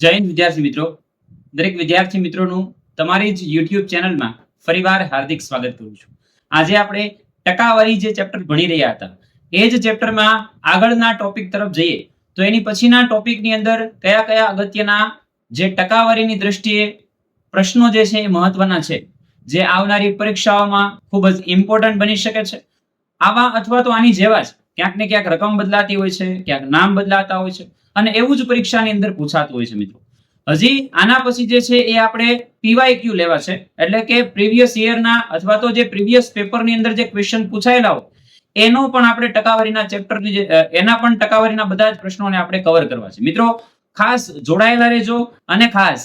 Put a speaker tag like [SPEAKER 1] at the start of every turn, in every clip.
[SPEAKER 1] જય હિન્દ વિદ્યાર્થી મિત્રો. દરેક વિદ્યાર્થી મિત્રોનું તમારી જ યુટ્યુબ ચેનલમાં ફરીવાર હાર્દિક સ્વાગત કરું છું. આજે આપણે ટકાવારી જે ચેપ્ટર ભણી રહ્યા હતા, એ જ ચેપ્ટરમાં આગળના ટોપિક તરફ જઈએ, તો એની પછીના ટોપિકની અંદર કયા કયા અગત્યના જે ટકાવારીની દ્રષ્ટિએ પ્રશ્નો જે છે એ મહત્વના છે, જે આવનારી પરીક્ષાઓમાં ખૂબ જ ઇમ્પોર્ટન્ટ બની શકે છે. આવા અથવા તો આની જેવા જ ક્યાંક ને ક્યાંક રકમ બદલાતી હોય છે, ક્યાંક નામ બદલાતા હોય છે અને એવું જ પરીક્ષાની અંદર પૂછાતું હોય છે મિત્રો. હજી આના પછી જે છે એ આપણે પીવાય લેવા છે? એટલે કે પ્રીવિયસ યરના અથવા તો જે પ્રીવિયસ પેપરની અંદર જે ક્વેશ્ચન પૂછાયેલા હોય, એનો પણ આપણે ટકાવારીના ચેપ્ટરની જે એના પણ ટકાવારીના બધા જ પ્રશ્નોને આપણે કવર કરવા છે. મિત્રો, ખાસ જોડાયેલા રહેજો અને ખાસ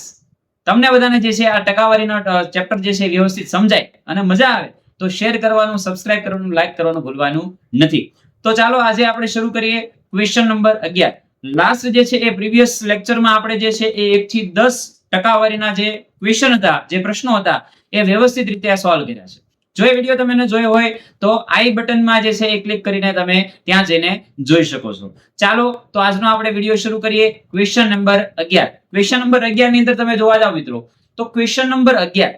[SPEAKER 1] તમને બધાને જે છે આ ટકાવારીના ચેપ્ટર જે છે વ્યવસ્થિત સમજાય અને મજા આવે તો શેર કરવાનું સબસ્ક્રાઇબ કરવાનું લાઈક કરવાનું ભૂલવાનું નથી. તો ચાલો આજે આપણે શરૂ કરીએ ક્વેશ્ચન નંબર અગિયાર. લાસ્ટ જે છે એ પ્રીવિયસ લેક્ચરમાં આપણે જે છે એ એક થી દસ ટકાવારીના જે ક્વેશ્ચન હતા, જે પ્રશ્નો હતા, એ વ્યવસ્થિત રીતે સોલ્વ કર્યા છે. જો એ વીડિયો તમે જોયો હોય, તો આઈ બટનમાં જે છે એ ક્લિક કરીને તમે ત્યાં જઈને જોઈ શકો છો. ચાલો, તો આજનો આપણે વીડિયો શરૂ કરીએ ક્વેશ્ચન નંબર અગિયાર. ક્વેશ્ચન નંબર અગિયારની અંદર તમે જોવા જાઓ મિત્રો, તો ક્વેશ્ચન નંબર અગિયાર.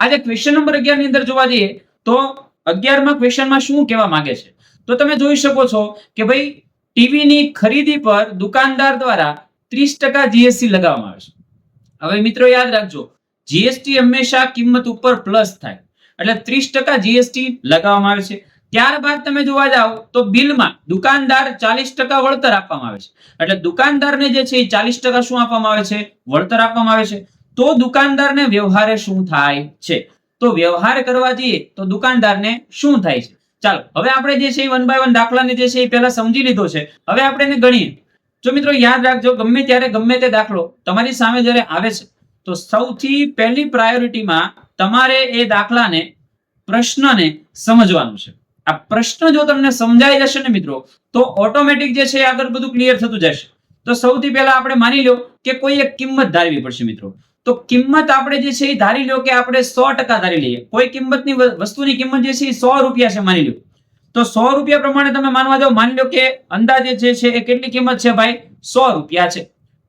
[SPEAKER 1] આજે ક્વેશ્ચન નંબર અગિયારની અંદર જોવા જઈએ, તો અગિયારમાં ક્વેશ્ચનમાં શું કહેવા માંગે છે? તો તમે જોઈ શકો છો કે ભાઈ ટીવીની ખરીદી પર દુકાનદાર દ્વારા ત્રીસ ટકા જીએસટી લગાવવામાં આવે છે. હવે મિત્રો યાદ રાખજો જીએસટી હંમેશા કિંમત ઉપર પ્લસ થાય. એટલે ત્રીસ ટકા જીએસટી લગાવવામાં આવે છે. ત્યારબાદ તમે જોવા જાઓ તો બિલમાં દુકાનદાર ચાલીસ ટકા વળતર આપવામાં આવે છે. એટલે દુકાનદારને જે છે એ ચાલીસ ટકા શું આપવામાં આવે છે? વળતર આપવામાં આવે છે. તો દુકાનદારને વ્યવહારે શું થાય છે? તો વ્યવહાર કરવા જઈએ તો દુકાનદારને શું થાય છે? ચાલો, હવે આપણે જે છે વન બાય વન દાખલાને જે છે એ પહેલા સમજી લીધો છે. હવે આપણે એને ગણીએ. જો મિત્રો યાદ રાખજો, ગમે ત્યારે ગમે તે દાખલો તમારી સામે જ્યારે આવે છે, તો સૌથી પહેલી પ્રાયોરિટીમાં તમારે એ દાખલાને, પ્રશ્નને સમજવાનું છે. આ પ્રશ્ન જો તમને સમજાઈ જશે ને મિત્રો, તો ઓટોમેટિક જે છે એ આગળ બધું ક્લિયર થતું જશે. તો સૌથી પહેલા આપણે માની લો કે કોઈ એક કિંમત ધારવી પડશે મિત્રો. તો કિંમત આપણે જે છે એ ધારી લો કે આપણે સો ટકા ધારી લઈએ. કોઈ કિંમતની વસ્તુની કિંમત જે છે એ સો રૂપિયા છે માની લો. તો સો રૂપિયા પ્રમાણે તમે માનવા જાઓ માની લો કે અંદાજે જે છે એ કેટલી કિંમત છે ભાઈ? સો રૂપિયા છે.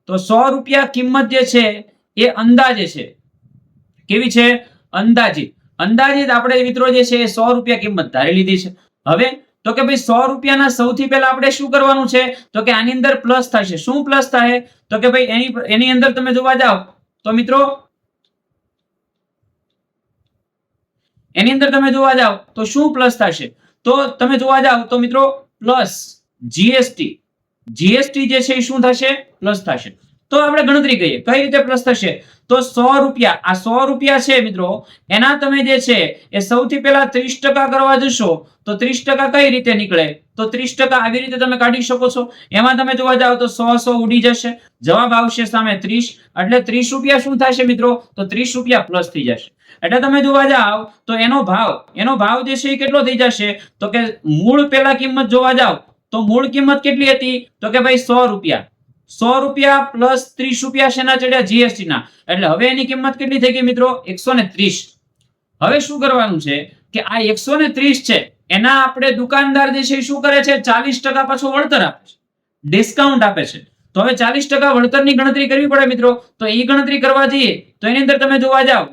[SPEAKER 1] તો સો રૂપિયા કિંમત જે છે એ અંદાજે છે. કેવી છે? અંદાજિત અંદાજિત આપણે મિત્રો જે છે એ સો રૂપિયા કિંમત ધારી લીધી છે. હવે તો કે ભાઈ સો રૂપિયાના સૌથી પહેલા આપણે શું કરવાનું છે? તો કે આની અંદર પ્લસ થશે. શું પ્લસ થાય? તો કે ભાઈ એની એની અંદર તમે જોવા જાઓ તો મિત્રો, એની અંદર તમે જોવા જાઓ તો શું પ્લસ થશે? તો તમે જોવા જાઓ તો મિત્રો પ્લસ જીએસટી જીએસટી જે છે એ શું થશે? પ્લસ થશે. તો આપણે ગણતરી કરીએ. કઈ રીતે પ્લસ થશે? તો સો રૂપિયા. આ સો રૂપિયા છે મિત્રો, એના તમે જે છે એ સૌથી પહેલા ત્રીસ ટકા કરવા જશો, તો ત્રીસ ટકા કઈ રીતે નીકળે? તો ત્રીસ ટકા આવી રીતે તમે કાઢી શકો છો. એમાં તમે જોવા જાઓ તો સો સો ઉડી જશે. જવાબ આવશે સામે ત્રીસ. એટલે ત્રીસ રૂપિયા શું થશે મિત્રો? તો ત્રીસ રૂપિયા પ્લસ થઈ જશે. એટલે તમે જોવા જાવ તો એનો ભાવ એનો ભાવ જે છે એ કેટલો થઈ જશે? તો કે મૂળ પેલા કિંમત જોવા જાવ, તો મૂળ કિંમત કેટલી હતી? તો કે ભાઈ સો રૂપિયા. સો રૂપિયા પ્લસ ત્રીસ રૂપિયા શેના ચડ્યા? જીએસટી ના. એટલે હવે એની કિંમત કેટલી થઈ ગઈ મિત્રો? એકસો ને ત્રીસ. હવે શું કરવાનું છે કે આ એકસો ને ત્રીસ છે, એના આપણે દુકાનદાર જે છે શું કરે છે? ચાલીસ ટકા પાછો વળતર આપે છે. ડિસ્કાઉન્ટ આપે છે. તો હવે ચાલીસ ટકા વળતરની ગણતરી કરવી પડે મિત્રો. તો એ ગણતરી કરવા જઈએ, તો એની અંદર તમે જોવા જાઓ.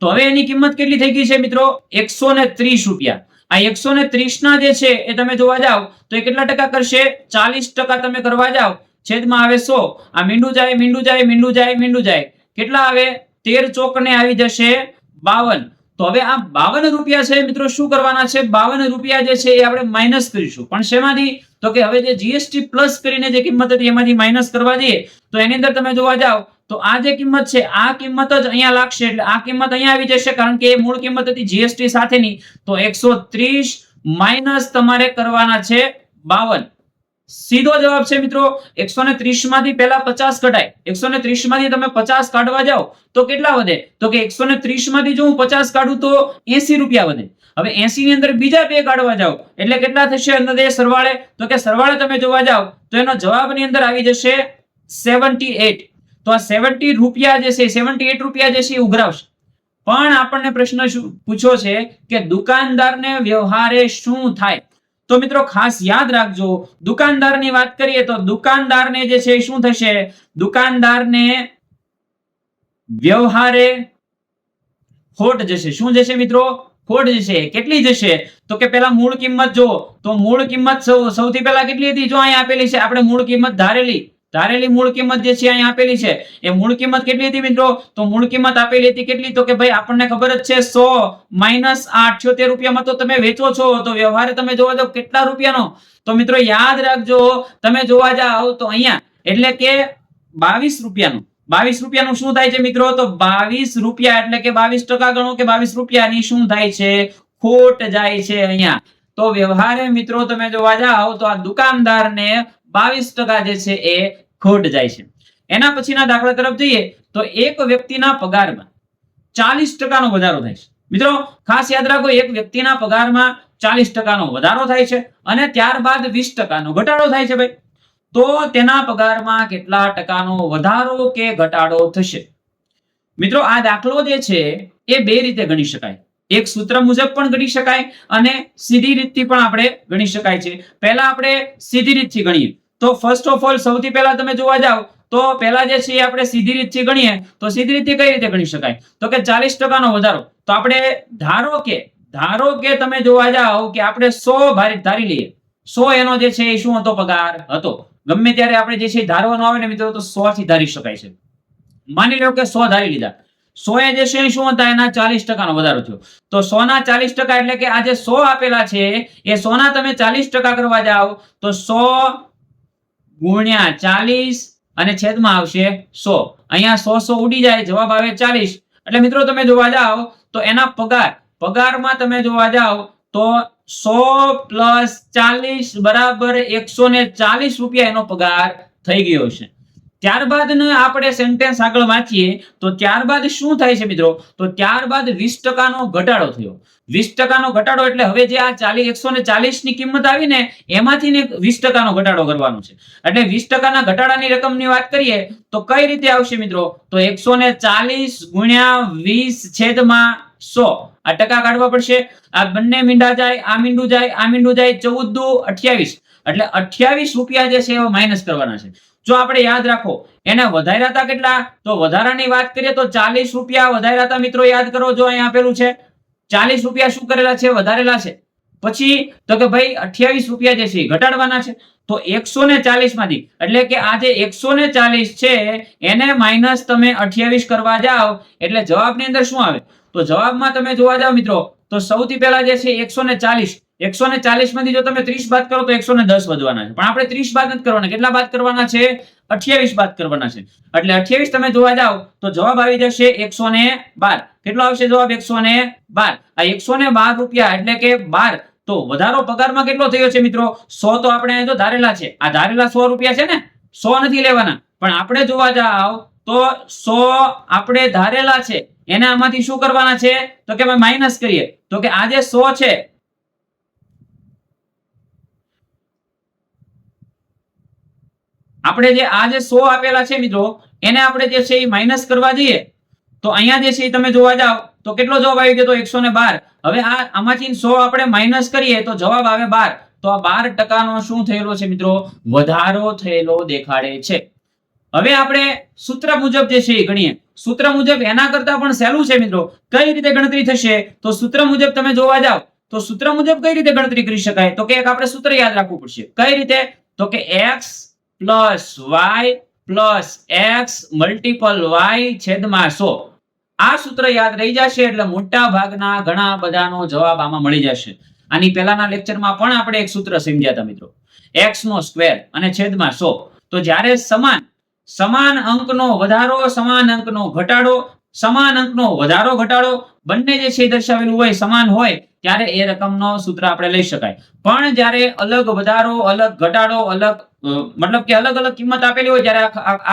[SPEAKER 1] તો હવે એની કિંમત કેટલી થઈ ગઈ છે મિત્રો? એકસો ને ત્રીસ રૂપિયા. આ એકસો ને ત્રીસના જે છે, એ તમે જોવા જાવ, તો એ કેટલા ટકા કરશે? ચાલીસ ટકા તમે કરવા જાવ. છેદમાં આવે સો. આ મીંડું જાય મીંડું જાય મીંડું જાય મીંડું જાય. કેટલા આવે? તેર ચોકને આવી જશે બાવન. તો હવે આ બાવન રૂપિયા છે, મિત્રો, શું કરવાના છે? બાવન રૂપિયા જે છે, એ આપણે માઇનસ કરીશું. પણ શેમાંથી? તો કે હવે જે જીએસટી પ્લસ કરીને જે કિંમત હતી, એમાંથી માઇનસ કરવા જઈએ. તો એની અંદર તમે જોવા જાઓ તો આ જે કિંમત છે, આ કિંમત જ અહીંયા લાગશે, એટલે આ કિંમત અહીંયા આવી જશે, કારણ કે એ મૂળ કિંમત હતી જીએસટી સાથેની. તો એકસો ત્રીસ માઇનસ તમારે કરવાના છે બાવન. સીધો જવાબ છે મિત્રો, એકસો ને ત્રીસમાંથી પહેલા પચાસ કઢાય. એકસો ને ત્રીસમાંથી તમે પચાસ કાઢવા જાઓ, તો કેટલા વધે? તો કે એકસો ને ત્રીસમાંથી જો હું પચાસ કાઢું, તો એસી રૂપિયા વધે. હવે એસી ની અંદર બીજા બે કાઢવા જાઓ, એટલે કેટલા થશે? અંદર સરવાળે. તો કે સરવાળે તમે જોવા જાઓ, તો એનો જવાબની અંદર આવી જશે સેવન્ટી એટ તો આ સેવન્ટી રૂપિયા જે છે સેવન્ટી એટ રૂપિયા જે છે, એ ઉઘરાવશે. પણ આપણને પ્રશ્ન શું પૂછ્યો છે કે દુકાનદારને વ્યવહારે શું થાય? તો મિત્રો ખાસ યાદ રાખજો, દુકાનદારની વાત કરીએ તો દુકાનદારને જે છે શું થશે? દુકાનદારને વ્યવહારે ખોટ જશે. શું જશે મિત્રો? ખોટ જશે. કેટલી જશે? તો કે પેલા મૂળ કિંમત જો તો મૂળ કિંમત સૌથી પહેલા કેટલી હતી? જો અહીંયા આપેલી છે, આપણે મૂળ કિંમત ધારેલી. ધારેલી મૂળ કિંમત જે છે અહીંયા આપેલી છે. એ મૂળ કિંમત કેટલી હતી મિત્રો? તો મૂળ કિંમત આપેલી હતી કેટલી? તો કે ભાઈ, આપણને ખબર જ છે, સો માઇનસ આઠ્યોતેર રૂપિયામાં તો તમે વેચો છો. તો વ્યવહારે તમે જોવા જાવ કેટલા રૂપિયાનો? તો મિત્રો યાદ રાખજો, તમે જોવા જાવ તો અહીંયા, એટલે કે બાવીસ રૂપિયાનું. બાવીસ રૂપિયાનું શું થાય છે મિત્રો? તો બાવીસ રૂપિયા એટલે કે બાવીસ ટકા ગણો કે બાવીસ રૂપિયાની શું થાય છે? ખોટ જાય છે અહીંયા. તો વ્યવહારે મિત્રો તમે જોવા જાવ તો આ દુકાનદારને બાવીસ ટકા જે છે એ ખોટ જાય છે. એના પછીના દાખલા તરફ જઈએ તો એક વ્યક્તિના પગારમાં ચાલીસ ટકાનો વધારો થાય છે. મિત્રો, ખાસ યાદ રાખો, એક વ્યક્તિના પગારમાં ચાલીસ ટકાનો વધારો થાય છે અને ત્યારબાદ વીસ ટકાનો ઘટાડો થાય છે ભાઈ. તો તેના પગારમાં કેટલા ટકાનો વધારો કે ઘટાડો થશે? મિત્રો, આ દાખલો જે છે એ બે રીતે ગણી શકાય. એક સૂત્ર મુજબ પણ ગણી શકાય અને સીધી રીતથી પણ આપણે ગણી શકાય છે. પહેલા આપણે સીધી રીતથી ગણીએ. તો ફર્સ્ટ ઓફ ઓલ સૌથી પહેલા તમે જોવા જાવ, તો પહેલા જે છે એ આપણે સીધી રીતથી ગણીએ, તો સીધી રીતથી કઈ રીતે ગણી શકાય? તો કે ચાલીસ ટકાનો વધારો. તો આપણે ધારો કે ધારો કે તમે જોવા જાવ કે આપણે સો ધારી લઈએ. સો એનો જે છે એ શું હતો? પગાર હતો. ગમે ત્યારે આપણે જે છે ધારવાનું આવે ને મિત્રો, તો સો થી ધારી શકાય છે. માની લો કે સો ધારી લીધા. સો એ જે છે શું હતા? એના ચાલીસ ટકાનો વધારો થયો. તો સો ના ચાલીસ ટકા એટલે કે આજે સો આપેલા છે, એ સો ના તમે ચાલીસ ટકા કરવા જાઓ, તો સો ગુણ્યા ચાલીસ અને છેદમાં આવશે સો. અહીંયા સો સો ઉડી જાય, જવાબ આવે ચાલીસ. એટલે મિત્રો તમે જોવા જાઓ, તો એના પગાર, પગારમાં તમે જોવા જાઓ, તો સો પ્લસ ચાલીસ બરાબર એકસો ને ચાલીસ રૂપિયા એનો પગાર થઈ ગયો છે. ત્યારબાદ આપણે સેન્ટેન્સ આગળ વાંચીએ, તો ત્યારબાદ શું થાય છે મિત્રો? તો ત્યારબાદ વીસ ટકાનો ઘટાડો થયો. વીસ ટકાનો ઘટાડો એટલે હવે જે આ ચાલીસ એકસો ને ચાલીસની કિંમત આવીને એમાંથી ને વીસ ટકાનો ઘટાડો કરવાનો છે. એટલે વીસ ટકાના ઘટાડાની રકમની વાત કરીએ, તો કઈ રીતે આવશે મિત્રો? તો એકસો ને ચાલીસ ગુણ્યા વીસ છેદમાં સો. આ ટકા કાઢવા પડશે. આ બંને મીંડા જાય, આ મીંડું જાય, આ મીંડું જાય ચૌદ દુ અઠ્યાવીસ. એટલે અઠ્યાવીસ રૂપિયા જે છે એ માઇનસ કરવાના છે. જો આપણે યાદ રાખો, એને વધાર્યા હતા કેટલા? તો વધારાની વાત કરીએ તો ચાલીસ રૂપિયા વધાર્યા હતા મિત્રો, યાદ કરો જો અહીંયા આપેલું છે. ચાલીસ રૂપિયા શું કરેલા છે? વધારેલા છે. પછી તો કે ભાઈ અઠ્યાવીસ રૂપિયા જે છે ઘટાડવાના છે. તો એકસો ને ચાલીસમાંથી એટલે કે આ જે એકસો ને ચાલીસ છે, એને માઇનસ તમે અઠ્યાવીસ કરવા જાઓ, એટલે જવાબની અંદર શું આવે? તો જવાબમાં તમે જોવા જાઓ મિત્રો, તો સૌથી પહેલા જે છે એકસો ને ચાલીસ એકસો ને ચાલીસમાંથી જો તમે ત્રીસ બાદ કરો તો એકસો ને દસ વધવાના છે. પણ આપણે ત્રીસ બાદ નથી કરવાના. કેટલા બાદ કરવાના છે? અઠ્યાવીસ બાદ કરવાના છે. એટલે અઠ્યાવીસ તમે જોવા જાઓ તો જવાબ આવી જશે એકસો ને બાર. કેટલો આવશે જવાબ? એકસો ને બાર. આ એકસો ને બાર રૂપિયા એટલે કે બાર. તો વધારો પગારમાં કેટલો થયો છે મિત્રો? સો તો આપણે જો ધારેલા છે. આ ધારેલા સો રૂપિયા છે ને? સો નથી લેવાના. પણ આપણે જોવા જાવ તો સો આપણે ધારેલા છે. એને આમાંથી શું કરવાના છે? તો કે માઇનસ કરીએ. તો કે આ જે સો છે આપણે જે આ જે સો આપેલા છે મિત્રો, એને આપણે જે છે એ માઇનસ કરવા જઈએ, તો અહીંયા જે છે તમે જોવા જાવ તો કેટલો જવાબ આવી ગયો એકસો ને બાર. હવે આ આમાંથી સો આપણે માઇનસ કરીએ તો જવાબ આવે બાર. તો આ બાર ટકાનો શું થયેલો છે મિત્રો? વધારો થયેલો દેખાડે છે. હવે આપણે સૂત્ર મુજબ જે છે એ ગણીએ. સૂત્ર મુજબ એના કરતા પણ સહેલું છે મિત્રો. કઈ રીતે ગણતરી થશે? તો સૂત્ર મુજબ તમે જોવા જાવ તો સૂત્ર મુજબ કઈ રીતે ગણતરી કરી શકાય? તો કે એક આપણે સૂત્ર યાદ રાખવું પડશે. કઈ રીતે? તો કે X plus Y plus X multiple Y છેદમાં સો. આ સૂત્ર યાદ રહી જશે એટલે મોટા ભાગના ઘણા બધાનો જવાબ આમાં મળી જશે. આની પહેલાના લેક્ચરમાં પણ આપણે એક સૂત્ર સમજ્યા હતા મિત્રો. એક્સ નો સ્ક્વેર અને છેદમાં સો. તો જ્યારે સમાન સમાન અંકનો વધારો, સમાન અંકનો ઘટાડો, સમાન અંકનો વધારો ઘટાડો, બંને જે છે દર્શાવેલું હોય, સમાન હોય, ત્યારે એ રકમનો સૂત્ર આપણે લઈ શકાય. પણ જ્યારે અલગ વધારો, અલગ ઘટાડો, અલગ મતલબ કે અલગ અલગ કિંમત આપેલી હોય ત્યારે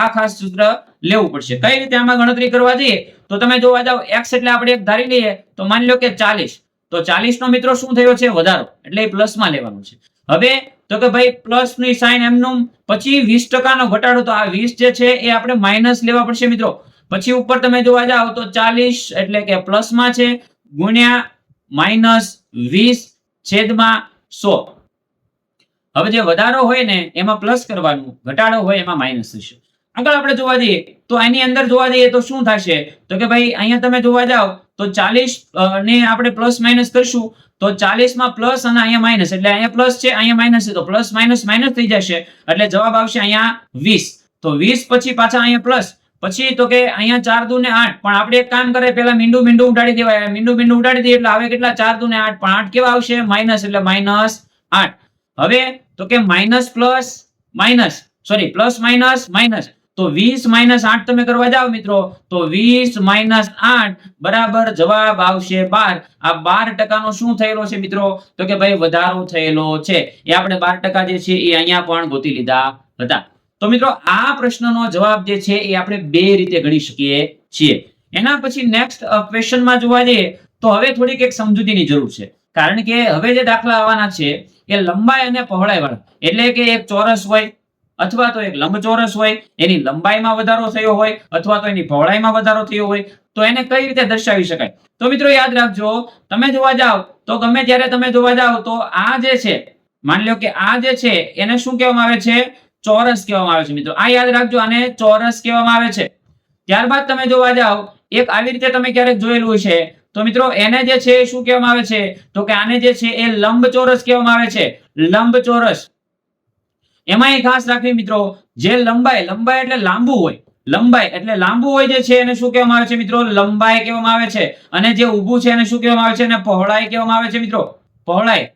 [SPEAKER 1] આ ખાસ સૂત્ર લેવું પડશે. કઈ રીતે આમાં ગણતરી કરવા જઈએ? તો તમે જોવા જાવ એક્સ એટલે આપણે એક ધારી લઈએ, તો માની લો કે ચાલીસ. તો ચાલીસ નો મિત્રો શું થયો છે? વધારો. એટલે એ પ્લસમાં લેવાનું છે. હવે, તો કે ભાઈ પ્લસની સાઈન એમનું, પછી વીસ ટકાનો ઘટાડો, તો આ વીસ જે છે એ આપણે માઇનસ લેવા પડશે મિત્રો. પછી ઉપર તમે જોવા જાઓ તો ચાલીસ એટલે કે પ્લસમાં છે, ગુણ્યા માઇનસ વીસ છેદમાં સો. હવે જે વધારો હોય ને, એમાં પ્લસ કરવાનું, ઘટાડો હોય એમાં માઇનસ થશે. આગળ આપણે જોવા જઈએ, તો આની અંદર જોવા જઈએ તો શું થશે? તો કે ભાઈ, અહીંયા તમે જોવા જાઓ, તો ચાલીસ ને આપણે પ્લસ માઇનસ કરશું, તો ચાલીસમાં પ્લસ અને અહીંયા માઇનસ એટલે અહીંયા પ્લસ છે, અહીંયા માઇનસ છે, તો પ્લસ માઇનસ માઇનસ થઈ જશે. એટલે જવાબ આવશે અહીંયા વીસ. તો વીસ પછી પાછા અહીંયા પ્લસ પછી તો કે અહીંયા ચાર દુ ને આઠ. પણ આપણે એક કામ કરે પેલા મીંડું મીંડું ઉડાડી દેવાય. મીંડું મીંડું ઉડાડી દઈએ એટલે આવે કેટલા? ચાર દુ ને આઠ. પણ આઠ કેવા આવશે? માઇનસ એટલે માઇનસ આઠ. હવે તો કે minus plus minus sorry plus minus minus તો વીસ માઇનસ આઠ તમે કરવા જાઓ મિત્રો, તો વીસ માઇનસ આઠ બરાબર જવાબ આવશે બાર. આ બાર ટકાનો શું થયેલો છે મિત્રો? તો કે ભાઈ વધારો થયેલો છે. એ આપણે બાર ટકા જે છે એ અહીંયા પણ ગોતી લીધા હતા. તો મિત્રો, આ પ્રશ્નનો જવાબ જે છે એ આપણે બે રીતે ગણી શકીએ છીએ. એના પછી નેક્સ્ટ ક્વેશ્ચનમાં જોવા જઈએ, તો હવે થોડીક એક સમજૂતીની જરૂર છે. કારણ કે હવે જે દાખલા આવવાના છે એ લંબાઈ અને પહોળાઈ વાળા. એટલે કે એક ચોરસ હોય અથવા તો એક લંબચોરસ હોય, એની લંબાઈમાં વધારો થયો હોય અથવા તો એની પહોળાઈમાં વધારો થયો હોય, તો એને કઈ રીતે દર્શાવી શકાય? તો મિત્રો યાદ રાખજો, તમે જોવા જાઓ તો ગમે ત્યારે તમે જોવા જાઓ તો આ જે છે, માની લો કે આ જે છે, એને શું કહેવામાં આવે છે? ચોરસ કહેવામાં આવે છે મિત્રો. આ યાદ રાખજો, આને ચોરસ કહેવામાં આવે છે. ત્યારબાદ તમે જોવા જાઓ એક આવી રીતે તમે ક્યારેક જોયેલું છે તો મિત્રો એને જે છે શું કહેવામાં આવે છે? તો કે આને જે છે એ લંબચોરસ કહેવામાં આવે છે. લંબચોરસ. એમાં એ ખાસ રાખવી મિત્રો, જે લંબાઈ લંબાઈ એટલે લાંબુ હોય. લંબાઈ એટલે લાંબુ હોય જે છે એને શું કહેવામાં આવે છે મિત્રો? લંબાઈ કહેવામાં આવે છે. અને જે ઊભું છે એને શું કહેવામાં આવે છે? એને પહોળાઈ કહેવામાં આવે છે મિત્રો. પહોળાઈ.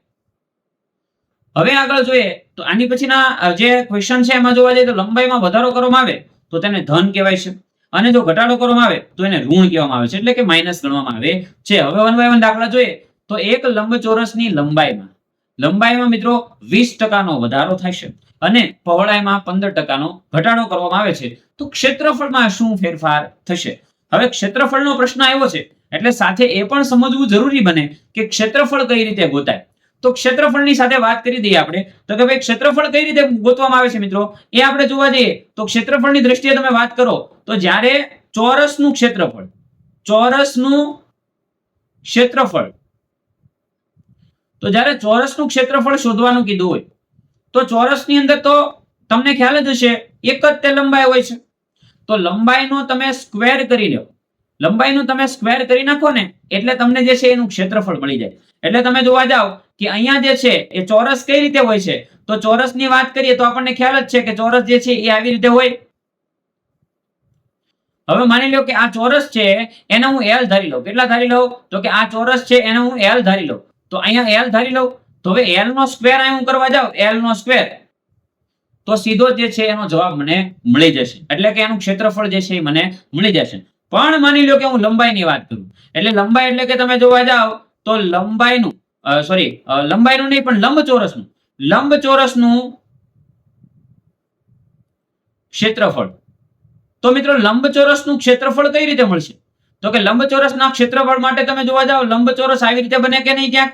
[SPEAKER 1] હવે આગળ જોઈએ, તો આની પછીના જે ક્વેશ્ચન છે એમાં જોવા જઈએ તો લંબાઈમાં વધારો કરવામાં આવે, તો તેને ધન કહેવાય છે. અને જો ઘટાડો કરવામાં આવે, તો એને ઋણ કહેવામાં આવે છે. એટલે કે માઇનસ ગણવામાં આવે છે. હવે વન બાય વન દાખલા જોઈએ, તો એક લંબચોરસની લંબાઈમાં લંબાઈમાં મિત્રો વીસ ટકાનો વધારો છે અને પહોળાઈમાં પંદર ટકાનો ઘટાડો કરવામાં આવે છે. તો ક્ષેત્રફળમાં શું ફેરફાર થશે? હવે ક્ષેત્રફળનો પ્રશ્ન આવ્યો છે, એટલે સાથે એ પણ સમજવું જરૂરી બને કે ક્ષેત્રફળ કઈ રીતે ગોતાય. તો ક્ષેત્રફળની સાથે વાત કરી દઈએ આપણે. તો કે ભાઈ, ક્ષેત્રફળ કઈ રીતે ગોતવામાં આવે છે મિત્રો? એ આપણે જોવા જઈએ. તો ક્ષેત્રફળની દ્રષ્ટિએ તમે વાત કરો. તો જ્યારે ચોરસનું ક્ષેત્રફળ ચોરસનું ક્ષેત્રફળ, તો જ્યારે ચોરસનું ક્ષેત્રફળ શોધવાનું કીધું હોય, તો ચોરસની અંદર તો તમને ખ્યાલ જ હશે, એક જ તે લંબાઈ હોય છે. તો લંબાઈનો તમે સ્ક્વેર કરી લો. લંબાઈનું તમે સ્ક્વેર કરી નાખો ને, એટલે તમને જે છે એનું ક્ષેત્રફળ મળી જાય. એટલે તમે જોવા જાઓ કે અહીંયા જે છે એ ચોરસ કઈ રીતે હોય છે? તો ચોરસની વાત કરીએ તો આપણને ખ્યાલ જ છે કે ચોરસ જે છે એ આવી રીતે હોય. હવે માની લો કે આ ચોરસ છે, એને હું એલ ધારી લઉં. કેટલા ધારી લઉં? તો કે આ ચોરસ છે, એને હું એલ ધારી લઉં. તો અહીંયા એલ ધારી લઉં. તો હવે એલ નો સ્ક્વેર અહીં હું કરવા જાઉં? એલ નો સ્ક્વેર તો સીધો જે છે, એનો જવાબ મને મળી જશે. એટલે કે એનું ક્ષેત્રફળ જે છે, એ મને મળી જશે. પણ માની લો કે હું લંબાઈની વાત કરું. એટલે લંબાઈ એટલે કે તમે જોવા જાઓ, તો લંબાઈનું સોરી લંબાઈનું નહીં, પણ લંબચોરસનું. લંબચોરસનું ક્ષેત્રફળ. તો મિત્રો લંબચોરસનું ક્ષેત્રફળ કઈ રીતે મળશે? તો કે લંબચોરસના ક્ષેત્રફળ માટે તમે જોવા જાઓ, લંબચોરસ આવી રીતે બને કે નહીં ક્યાંક?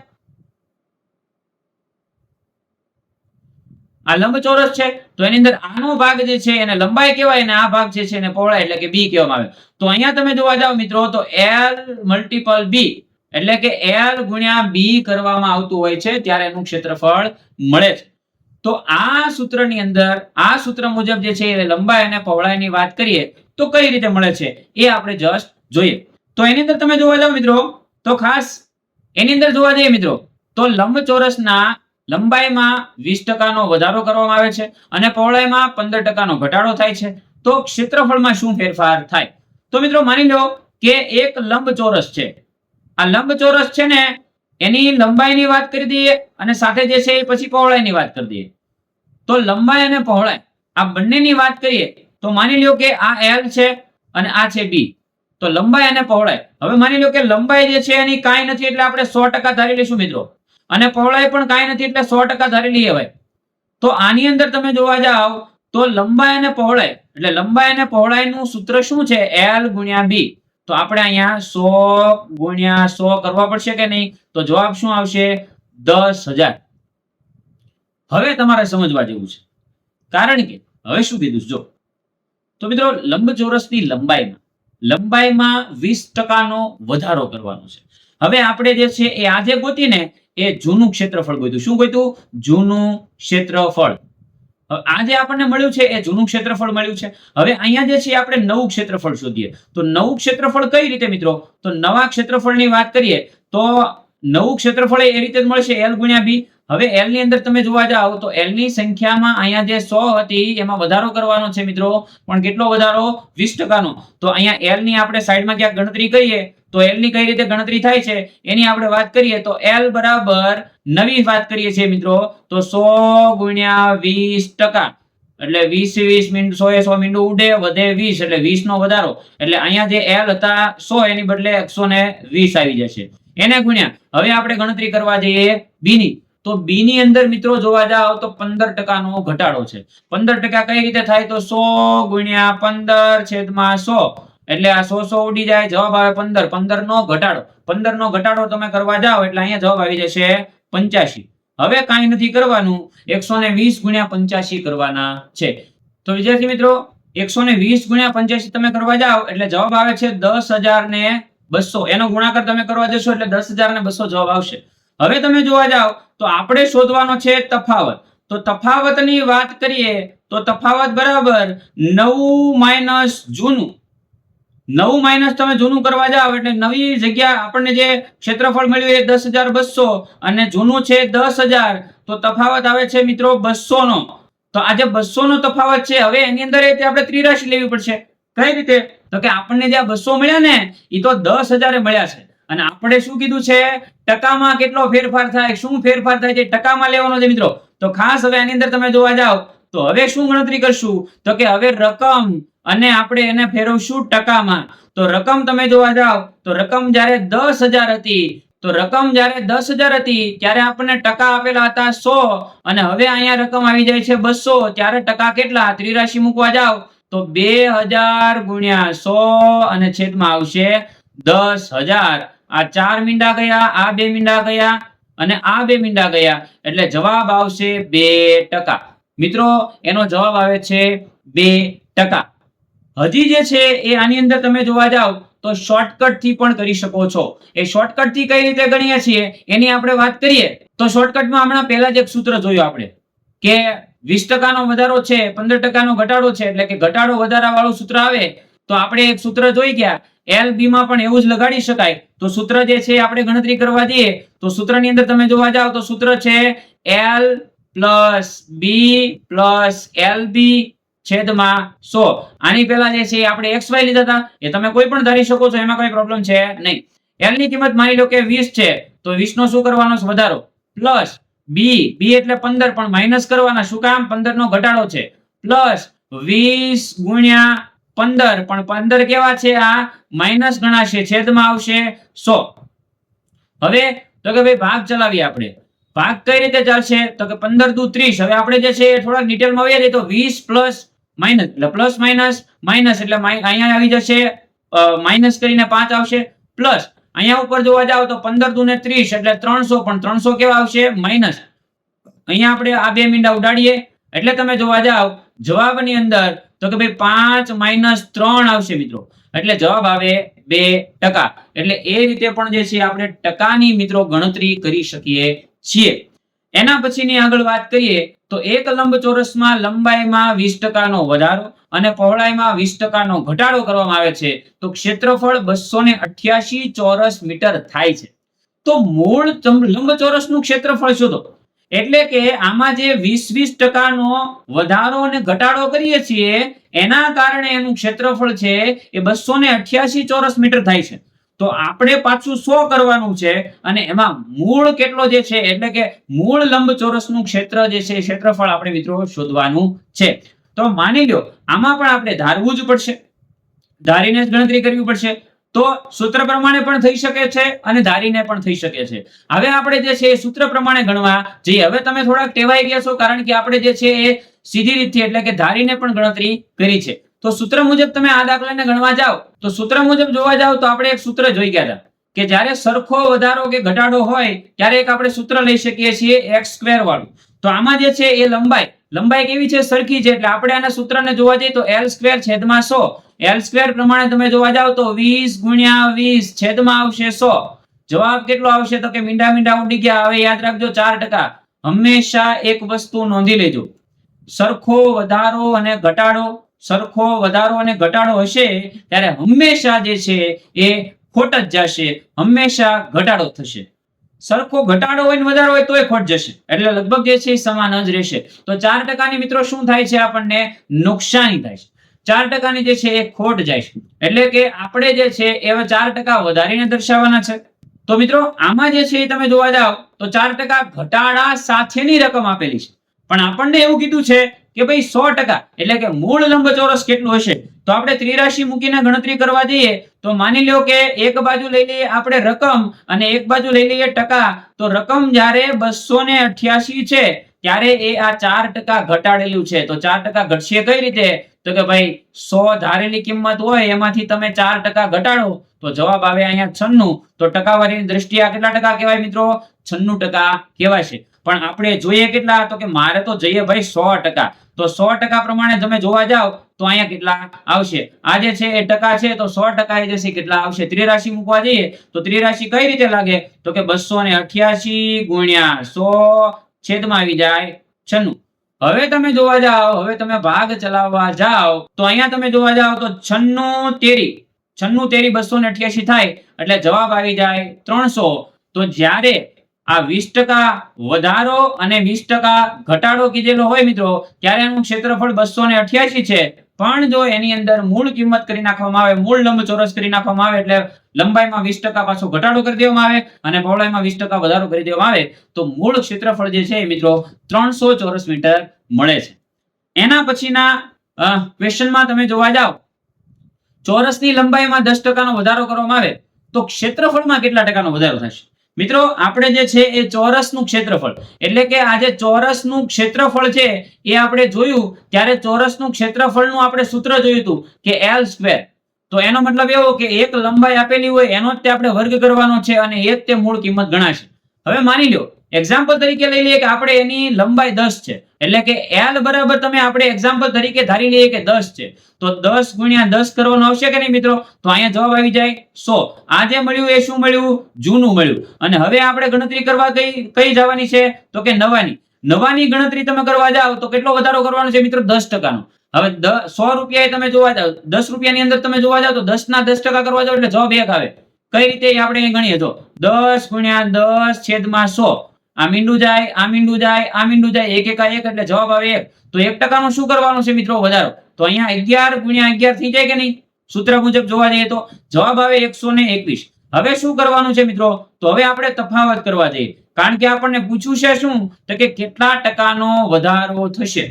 [SPEAKER 1] આ લંબચોરસ છે, તો એની અંદર આનો ભાગ જે છે એને લંબાઈ કહેવાય અને આ ભાગ જે છે એને પહોળાઈ એટલે કે બી કહેવામાં આવે. તો અહીંયા તમે જોવા જાઓ મિત્રો, તો એલ મલ્ટીપલ બી એટલે કે એલ ગુણ્યા બી કરવામાં આવતું હોય છે, ત્યારે એનું ક્ષેત્રફળ મળે છે. તો આ સૂત્રની અંદર, આ સૂત્ર મુજબ જે છે એ લંબાઈ અને પહોળાઈની વાત કરીએ, તો કઈ રીતે મળે છે? એ આપણે જસ્ટ જોઈએ. તો એની અંદર તમે જોવા જાઓ મિત્રો, તો ખાસ એની અંદર જોવા જઈએ મિત્રો, તો લંબચોરસના લંબાઈમાં વીસ ટકાનો વધારો કરવામાં આવે છે અને પહોળાઈમાં પંદર ટકાનો ઘટાડો થાય છે. તો ક્ષેત્રફળમાં શું ફેરફાર થાય? તો મિત્રો માની લો કે એક લંબચોરસ છે. આ લંબચોરસ છે ને એની લંબાઈની વાત કરી દઈએ અને સાથે જે છે એ પછી પહોળાઈની વાત કરી દઈએ. તો લંબાઈ અને પહોળાઈ, આ બંનેની વાત કરીએ તો માની લો કે આ એલ છે અને આ છે બી તો લંબાઈ અને પહોળાઈ, હવે માની લો કે લંબાઈ જે છે એની કાંઈ નથી એટલે આપણે સો ટકા ધારી લઈશું મિત્રો. અને પહોળાઈ પણ કાંઈ નથી એટલે સો ટકા ધારી લઈએ ભાઈ. તો આની અંદર તમે જોવા જાઓ તો લંબાઈ અને પહોળાઈ, એટલે લંબાઈ અને પહોળાઈનું સૂત્ર શું છે? એલ ગુણ્યા બી તો આપણે અહીંયા સો ગુણ્યા સો કરવા પડશે કે નહીં? તો જવાબ શું આવશે? દસ હજાર. હવે તમારે સમજવા જેવું છે. કારણ કે હવે શું કીધું જો, તો મિત્રો લંબચોરસની લંબાઈમાં લંબાઈમાં વીસ ટકાનો વધારો કરવાનો છે. હવે આપણે જે છે એ આજે ગોતીને એ જૂનું ક્ષેત્રફળ ગોત્યું શું ગોત્યું જૂનું ક્ષેત્રફળ. હવે આ આપણને મળ્યું છે એ જૂનું ક્ષેત્રફળ મળ્યું છે. હવે અહીંયા જે છે આપણે નવું ક્ષેત્રફળ શોધીએ. તો નવું ક્ષેત્રફળ કઈ રીતે મિત્રો? તો નવા ક્ષેત્રફળની વાત કરીએ તો નવું ક્ષેત્રફળ એ રીતે જ મળશે. એલ ગુણ્યા બી હવે એલની અંદર તમે જોવા જાઓ તો એલની સંખ્યામાં અહીંયા જે સો હતી એમાં વધારો કરવાનો છે મિત્રો. પણ કેટલો વધારો? વીસ ટકાનો. તો અહીંયા એલની આપણે સાઈડમાં ક્યાંક ગણતરી કરીએ, તો એલની કઈ રીતે ગણતરી થાય છે? એની આપણે વાત કરીએ તો એલ બરાબર નવી વાત કરીએ છીએ મિત્રો. તો સો ગુણ્યા વીસ ટકા. એટલે વીસ વીસ મિનિટ સો એ સો મિનિટ ઉડે, વધે વીસ. એટલે વીસ નો વધારો. એટલે અહીંયા જે એલ હતા સો, એની બદલે એકસો ને વીસ આવી જશે. એને ગુણ્યા. હવે આપણે ગણતરી કરવા જઈએ બી ની. તો બી ની અંદર મિત્રો જોવા જાવ તો પંદર ટકાનો ઘટાડો છે. પંદર ટકા કઈ રીતે થાય? તો સો ગુણ્યા પંદર છેદમાં સો. એટલે આ સો સો ઉડી જાય, જવાબ આવે પંદર. પંદર નો ઘટાડો. પંદર નો ઘટાડો તમે કરવા જાઓ એટલે અહીંયા જવાબ આવી જશે પંચ્યાસી. હવે કાંઈ નથી કરવાનું. એકસો ને વીસ ગુણ્યા પંચ્યાસી કરવાના છે. તો વિદ્યાર્થી મિત્રો, એકસો ને વીસ ગુણ્યા પંચ્યાસી તમે કરવા જાઓ એટલે જવાબ આવે છે દસ હજાર ને બસો. એનો ગુણાકાર તમે કરવા જશો એટલે દસ હજાર ને બસો જવાબ આવશે. હવે તમે જોવા જાઓ, તો આપણે શોધવાનો છે તફાવત. તો તફાવતની વાત કરીએ, તો તફાવત બરાબર નવું માઇનસ જૂનું. નવું માઇનસ તમે જૂનું કરવા જાઓ, એટલે નવી જગ્યા આપણને જે ક્ષેત્રફળ મળ્યું એ દસ હજાર બસો અને જૂનું છે દસ હજાર. તો તફાવત આવે છે મિત્રો બસો નો તો આજે બસો નો તફાવત છે, હવે એની અંદર એ આપણે ત્રિરાશી લેવી પડશે. કઈ રીતે? તો કે આપણને જે બસો મળ્યા ને એ તો દસ હજારે મળ્યા છે. અને આપણે શું કીધું છે? ટકામાં કેટલો ફેરફાર થાય? શું ફેરફાર થાય છે? ટકામાં લેવાનો છે મિત્રો. તો ખાસ હવે આની અંદર તમે જોવા જાઓ, તો હવે શું ગણતરી કરશું? તો કે હવે રકમ અને આપણે એને ફેરવશું ટકામાં. તો રકમ તમે જોવા જાઓ, તો રકમ જ્યારે દસ હજાર હતી, તો રકમ જ્યારે દસ હતી, ત્યારે આપણને ટકા આપેલા હતા સો. અને હવે અહીંયા રકમ આવી જાય છે બસો. ત્યારે ટકા કેટલા? ત્રિરાશી મૂકવા જાઓ, તો બે હજાર ગુણ્યા સો અને છેદમાં આવશે દસ હજાર. આ ચાર મીંડા ગયા, આ બે મીંડા ગયા અને આ બે મીંડા ગયા. એટલે જવાબ આવશે બે ટકા. મિત્રો, એનો જવાબ આવે છે બે ટકા. હજી જે છે એ આની અંદર તમે જોવા જાઓ તો શોર્ટકટથી પણ કરી શકો છો. એ શોર્ટકટથી કઈ રીતે ગણીએ છીએ એની આપણે વાત કરીએ તો શોર્ટકટમાં હમણાં પહેલા જ એક સૂત્ર જોયું આપણે કે વીસ ટકાનો વધારો છે, પંદર ટકાનો ઘટાડો છે, એટલે કે ઘટાડો વધારા વાળું સૂત્ર આવે તો આપણે એક સૂત્ર જોઈ ગયા એલ બી માં પણ એવું જ લગાડી શકાય. તો સૂત્ર જે છે આપણે ગણતરી કરવા જઈએ. તો સૂત્રની અંદર તમે જોવા જાઓ તો સૂત્ર છે L plus B plus L B છેદમાં સો. આની પહેલા જે છે આપણે એક્સ વાય લીધા હતા. એ તમે કોઈ પણ ધારી શકો છો, એમાં કોઈ પ્રોબ્લેમ છે નહીં. એલની કિંમત માની લો કે વીસ છે. તો વીસ નો શું કરવાનો છે? વધારો. પ્લસ બી બી એટલે પંદર, પણ માઇનસ કરવાના. શું કામ? પંદર નો ઘટાડો છે. પ્લસ વીસ ગુણ્યા પંદર. પણ પંદર કેવા છે આ? માઇનસ ગણાશે, છેદમાં આવશે સો. હવે, તો કે ભાઈ ભાગ ચલાવીએ આપણે. ભાગ કઈ રીતે ચાલશે? તો કે પંદર દુ ત્રીસ. હવે આપણે જે છે એ થોડાક ડિટેલમાં આવીએ તો વીસ પ્લસ માઇનસ, એટલે પ્લસ માઇનસ માઇનસ, એટલે અહીંયા આવી જશે માઇનસ કરીને પાંચ આવશે, પ્લસ. અહીંયા ઉપર જોવા જાવ તો પંદર દુ ને ત્રીસ, એટલે ત્રણસો, પણ ત્રણસો કેવા આવશે? માઇનસ. અહીંયા આપણે આ બે મીંડા ઉડાડીએ. એટલે તમે જોવા જાવ જવાબની અંદર તો કે ભાઈ પાંચ માઇનસ ત્રણ આવશે મિત્રો. એટલે જવાબ આવે બે ટકા. એટલે એ રીતે પણ જે છે આપણે ટકાની મિત્રો ગણતરી કરી શકીએ છીએ. એના પછીની આગળ વાત કરીએ તો એક લંબચોરસમાં લંબાઈમાં વીસ ટકાનો વધારો અને પહોળાઈમાં વીસ ટકાનો ઘટાડો કરવામાં આવે છે. તો ક્ષેત્રફળ બસો ને અઠ્યાસી ચોરસ મીટર થાય છે. તો મૂળ લંબચોરસનું ક્ષેત્રફળ શોધો. એટલે કે આમાં જે વીસ વીસ ટકાનો વધારો અને ઘટાડો કરીએ છીએ, એના કારણે એનું ક્ષેત્રફળ છે એ બસો ને અઠ્યાસી ચોરસ મીટર થાય છે. તો આપણે પાછું સો કરવાનું છે અને એમાં મૂળ કેટલો જે છે, એટલે કે મૂળ લંબ ચોરસનું ક્ષેત્ર જે છે ક્ષેત્રફળ આપણે મિત્રો શોધવાનું છે. તો માની લો આમાં પણ આપણે ધારવું જ પડશે. ધારીને જ ગણતરી કરવી પડશે. તો સૂત્ર પ્રમાણે પણ થઈ શકે છે અને ધારીને પણ થઈ શકે છે. હવે આપણે જે છે સૂત્ર પ્રમાણે ગણવા જઈએ. હવે તમે થોડાક ટેવાઈ ગયા છો કારણ કે આપણે જે છે એ સીધી રીતથી એટલે કે ધારીને પણ ગણતરી કરી છે. તો સૂત્ર મુજબ તમે આ દાખલાને ગણવા જાઓ. તો સૂત્ર મુજબ જોવા જાઓ તો આપણે એક સૂત્ર જોઈ ગયા હતા કે જ્યારે સરખો વધારો કે ઘટાડો હોય ત્યારે એક આપણે સૂત્ર લઈ શકીએ છીએ એક્સ સ્ક્વેર વાળું. તો આમાં જે છે એ લંબાઈ લંબાઈ કેવી છે? સરખી છે. એટલે આપણે આના સૂત્રને જોવા જઈએ તો એલ સ્ક્વેર છેદમાં સો. એલ સ્ક્વેર પ્રમાણે તમે જોવા જાઓ તો વીસ ગુણ્યા વીસ છેદમાં આવશે સો. જવાબ કેટલો આવશે તો કે મીંડા મીંડા ઉડી ગયા. હવે યાદ રાખજો ચાર ટકા. હંમેશા એક વસ્તુ નોંધી લેજો. સરખો વધારો અને ઘટાડો. સરખો વધારો અને ઘટાડો હશે ત્યારે હંમેશા જે છે એ ખોટ જ જશે. હંમેશા ઘટાડો થશે. સરખો ઘટાડો હોય ને વધારો હોય તોય ખોટ જશે. એટલે લગભગ જે છે એ સમાન જ રહેશે. તો ચાર ટકાની મિત્રો શું થાય છે આપણને? નુકસાની થાય છે. ચાર ટકાની જે છે એ ખોટ જાય છે. એટલે કે આપણે જે છે એવા ચાર ટકા વધારીને દર્શાવવાના છે. તો મિત્રો, આમાં જે છે એ તમે જોવા જાઓ તો ચાર ટકા ઘટાડા સાથેની રકમ આપેલી છે. પણ આપણને એવું કીધું છે કે ભાઈ સો ટકા, એટલે કે મૂળ લંબચોરસ કેટલું હશે? તો આપણે ત્રિરાશી મૂકીને ગણતરી કરવા જઈએ, તો માની લો કે એક બાજુ લઈ લઈએ આપણે રકમ અને એક બાજુ લઈ લઈએ ટકા, તો રકમ જ્યારે બસો ને અઠ્યાસી છે ત્યારે એ આ ચાર ટકા ઘટાડેલું છે. તો ચાર ટકા ઘટશે કઈ રીતે? તો કે ભાઈ, સો ધારેલી કિંમત હોય, એમાંથી તમે ચાર ટકા ઘટાડો. તો જવાબ આવે અહીંયા છન્નું. તો ટકાવારીની દ્રષ્ટિએ કેટલા ટકા કહેવાય મિત્રો? છન્નું ટકા કહેવાશે પણ આપણે જોઈએ કેટલા? તો કે મારે તો જઈએ ભાઈ સો ટકા. તો સો ટકા પ્રમાણે તમે જોવા જાઓ, તો અહીંયા કેટલા આવશે? આ જે છે એ ટકા છે, તો સો ટકા એ કેટલા આવશે? ત્રિરાશિ મૂકવા જઈએ, તો ત્રિરાશિ કઈ રીતે લાગે? તો કે બસો ને અઠ્યાસી ગુણ્યા સો છેદમાં આવી જાય છન્નું. હવે તમે જોવા જાઓ, હવે તમે ભાગ ચલાવવા જાઓ, તો અહીંયા તમે જોવા જાઓ તો છન્નું તેરી. છન્નું તેરી બસો ને અઠ્યાસી થાય, એટલે જવાબ આવી જાય ત્રણસો. તો જ્યારે આ વીસ ટકા વધારો અને વીસ ટકા ઘટાડો કીધેલો હોય મિત્રો, ત્યારે એનું ક્ષેત્રફળ બસો ને અઠ્યાસી છે. પણ જો એની અંદર મૂળ કિંમત કરી નાખવામાં આવે, મૂળ લંબચોરસ કરી નાખવામાં આવે, એટલે લંબાઈમાં વીસ ટકા પાછો ઘટાડો કરી દેવામાં આવે અને પહોળાઈમાં વીસ ટકા વધારો કરી દેવામાં આવે, તો મૂળ ક્ષેત્રફળ જે છે મિત્રો ત્રણસો ચોરસ મીટર મળે છે. એના પછીના ક્વેશ્ચનમાં તમે જોવા જાઓ, ચોરસની લંબાઈમાં દસ ટકાનો વધારો કરવામાં આવે, તો ક્ષેત્રફળમાં કેટલા ટકાનો વધારો થશે? મિત્રો, આપણે જે છે એ ચોરસનું ક્ષેત્રફળ. એટલે કે આ જે ચોરસનું ક્ષેત્રફળ છે, એ આપણે જોયું, ત્યારે ચોરસનું ક્ષેત્રફળનું આપણે સૂત્ર જોયું હતું કે એલ સ્ક્વેર તો એનો મતલબ એવો કે એક લંબાઈ આપેલી હોય, એનો જ તે આપણે વર્ગ કરવાનો છે અને એ જ તે મૂળ કિંમત ગણાશે. હવે માની લો એક્ઝામ્પલ તરીકે લઈ લઈએ કે આપણે એની લંબાઈ દસ છે. એટલે કે એલ બરાબર તમે આપણે એક્ઝામ્પલ તરીકે ધારી લઈએ કે દસ છે. તો દસ ગુણ્યા દસ કરવાનો આવશે કે નહીં મિત્રો? તો અહીંયા જવાબ આવી જાય સો. આ જે મળ્યું, એ શું મળ્યું? જૂનું મળ્યું. અને હવે આપણે ગણતરી કરવા કઈ કઈ જવાની છે? તો કે નવાની. નવાની ગણતરી તમે કરવા જાઓ તો કેટલો વધારો કરવાનો છે મિત્રો? દસ ટકાનો. હવે સો રૂપિયા તમે જોવા જાઓ. દસ રૂપિયાની અંદર તમે જોવા જાઓ તો દસ ના દસ ટકા કરવા જાઓ એટલે જવાબ એક આવે. કઈ રીતે આપણે ગણીએ? તો દસ ગુણ્યા દસ છેદમાં સો. આ મીંડું જાય, આ મીંડું જાય, આ મીંડું જાય, એક, એકા એક, એટલે જવાબ આવે એક. તો એક ટકાનું શું કરવાનું છે મિત્રો વધારો? તો અહીંયા અગિયાર ગુણ્યા અગિયાર થઈ જાય કે નહીં? સૂત્ર મુજબ જોવા જઈએ તો જવાબ આવે એકસો ને એકવીસ. હવે શું કરવાનું છે મિત્રો? તો હવે આપણે તફાવત કરવા જઈએ. કારણ કે આપણને પૂછ્યું છે શું? તો કે કેટલા ટકાનો વધારો થશે?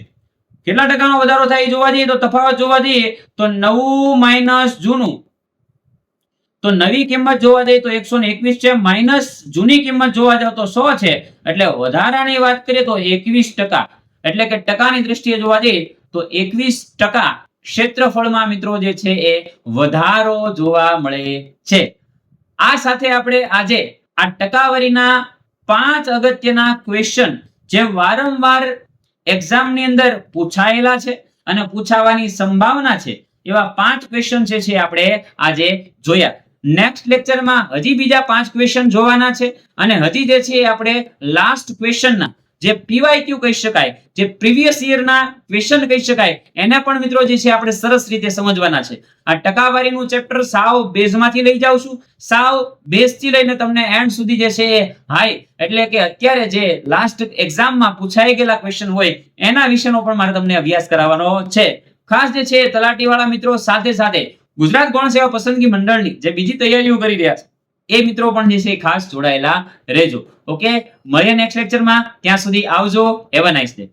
[SPEAKER 1] કેટલા ટકાનો વધારો થાય જોવા જઈએ તો તફાવત જોવા જઈએ તો નવું માઇનસ જૂનું. તો નવી કિંમત જોવા જઈએ તો એકસો એકવીસ છે, માઇનસ જૂની કિંમત જોવા જાવ તો સો છે. એટલે વધારાની વાત કરીએ તો એકવીસ ટકા. એટલે કે ટકાની દ્રષ્ટિએ જોવા જઈએ તો એકવીસ ક્ષેત્રફળમાં મિત્રો જે છે એ વધારો જોવા મળે છે. આ સાથે આપણે આજે આ ટકાવારીના પાંચ અગત્યના ક્વેશ્ચન જે વારંવાર એક્ઝામની અંદર પૂછાયેલા છે અને પૂછાવાની સંભાવના છે એવા પાંચ ક્વેશ્ચન જે છે આપણે આજે જોયા. નેક્સ્ટ લેક્ચરમાં હજી બીજા પાંચ ક્વેશ્ચન જોવાના છે અને હજી જે છે આપણે લાસ્ટ ક્વેશ્ચનના જે પીવાયક્યુ કહી શકાય, જે પ્રીવિયસ યરના ક્વેશ્ચન કહી શકાય, એના પણ મિત્રો જે છે આપણે સરસ રીતે સમજવાના છે. આ ટકાવારીનું ચેપ્ટર સાવ બેઝમાંથી લઈ જાઉં છું. સાવ બેઝથી લઈને તમને એન્ડ સુધી જે છે એ હાઈ એટલે કે અત્યારે જે લાસ્ટ એક્ઝામમાં પૂછાઈ ગયેલા ક્વેશ્ચન હોય, એના વિશેનો પણ મારે તમને અભ્યાસ કરાવવાનો છે. ખાસ જે છે તલાટીવાળા મિત્રો સાથે સાથે ગુજરાત ગૌણ સેવા પસંદગી મંડળની જે બીજી તૈયારીઓ કરી રહ્યા છે, એ મિત્રો પણ જે છે ખાસ જોડાયેલા રહેજો. ઓકે મળીએ નેક્સ્ટ લેક્ચરમાં ત્યાં સુધી આવજો. Have nice day